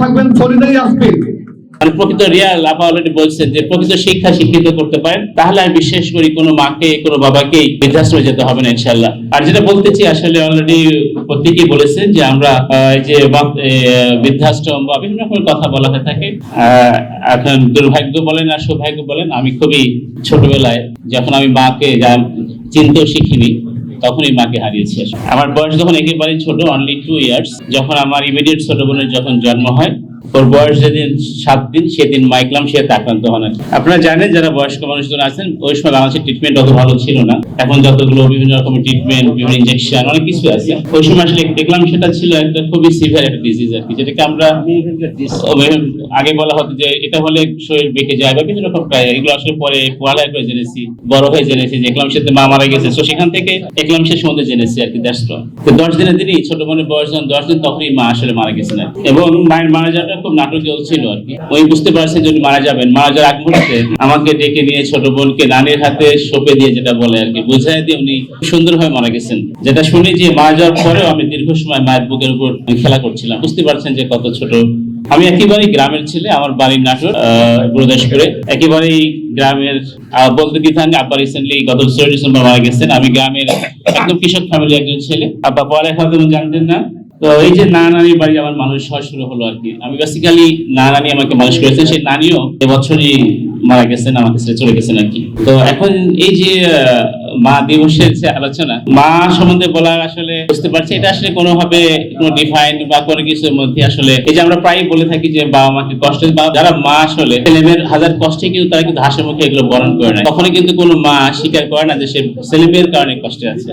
থাকবেন ইয়াসমিন মানে প্রকৃত রিয়াল আপা অলরেডি বলছেন যে প্রকৃত শিক্ষা শিক্ষিত করতে পারেন, তাহলে আমি বিশ্বাস করি কোনো মাকে, কোনো বৃদ্ধাশ্রমে যেতে হবে না ইনশাল্লাহ আর যেটা বলতেছি, আসলে অলরেডি প্রত্যেকেই বলেছেন যে আমরা যে বৃদ্ধাশ্রম বা বিভিন্ন রকমের কথা বলা হয়ে থাকে। এখন দুর্ভাগ্য বলেন আর সৌভাগ্য বলেন, আমি খুবই ছোটবেলায় যখন আমি মাকে চিনতেও শিখিনি তখনই মাকে হারিয়েছি আমার বয়স যখন একেবারে ছোট অনলি টু ইয়ার্স যখন আমার ইমিডিয়েট ছোট বোনের যখন জন্ম হয় ওর বয়স যেদিন সাত দিন, সেদিন মাইক্লাম সে আক্রান্ত হন আপনারা জানেন যারা বয়স্ক মানুষজন আছেন, ওই সময় বাংলাদেশের ট্রিটমেন্ট অত ভালো ছিল না। এখন যতগুলো বিভিন্ন রকমের ট্রিটমেন্ট বিভিন্ন ইনজেকশন অনেক কিছু আছে। ওই সময় আসলে দেখলাম সেটা ছিল একটা খুবই সিভিয়ার একটা ডিজিজ আর কি, যেটাকে আমরা আগে বলা হতো যে এটা হলে শরীর বেঁকে যায় বা বিভিন্ন রকম এগুলো আসলে পরে পড়ালেখা করে জেনেছি, বড় হয়ে জেনেছি যে একলামশেতে মা মারা গেছে। তো সেখান থেকে একলামশের সম্বন্ধে জেনেছি আর কি দ্যাটস তো দশ দিনের দিনই ছোট বোনের বয়স যখন দশ দিন, তখনই মা আসলে মারা গেছে না। এবং মায়ের মারা যাওয়াটা খুব নাটকীয় ছিল আর কি। ওই বুঝতে পারছেন যদি মারা যাবেন। মারা যাওয়ার আগ মুহূর্তে আমাকে ডেকে নিয়ে ছোট বোনকে নানির হাতে সোপে দিয়ে যেটা বলে আর কি, বুঝাই দিয়ে উনি সুন্দরভাবে মারা গেছেন। যেটা শুনি যে মারা যাওয়ার পরেও আমি দীর্ঘ সময় মায়ের বুকের উপর খেলা করছিলাম। বুঝতে পারছেন যে কত ছোট। আমি একেবারেই গ্রামের ছেলে, আমার বাড়ির নাটোর গুরুদাসপুরে। একেবারেই গ্রামের বলতে কি থাকে আব্বা রিসেন্টলি গত ষোলো ডিসেম্বর মারা গেছেন। আমি গ্রামের একদম কৃষক ফ্যামিলি একজন ছেলে। আব্বা পড়ালেখা তেমন জানতেন না। তো এই যে না নানির বাড়ি আমার মানুষ হওয়া শুরু হলো আর কি। আমি বেসিক্যালি না নানি আমাকে মানুষ করেছেন সেই নানিও এবছরই মারা গেছেন আমাকে ছেড়ে চলে গেছেন আর কি। তো এখন এই যে মা দিবসের যে আলোচনা, মা সম্বন্ধে বলা আসলে বুঝতে পারছি, এটা আসলে কোনোভাবে কোনো ডিফাইন বা কোনো কিছুর মধ্যে আসলে, এই যে আমরা প্রায় বলে থাকি যে বাবা মাকে কষ্ট বা যারা মা আসলে ছেলেমেয়ের হাজার কষ্টে কিন্তু তারা কিন্তু হাসি মুখে এগুলো বরণ করে না কখনো কিন্তু কোনো মা স্বীকার করে না যে সে ছেলেমেয়ের কারণে কষ্টে আছে।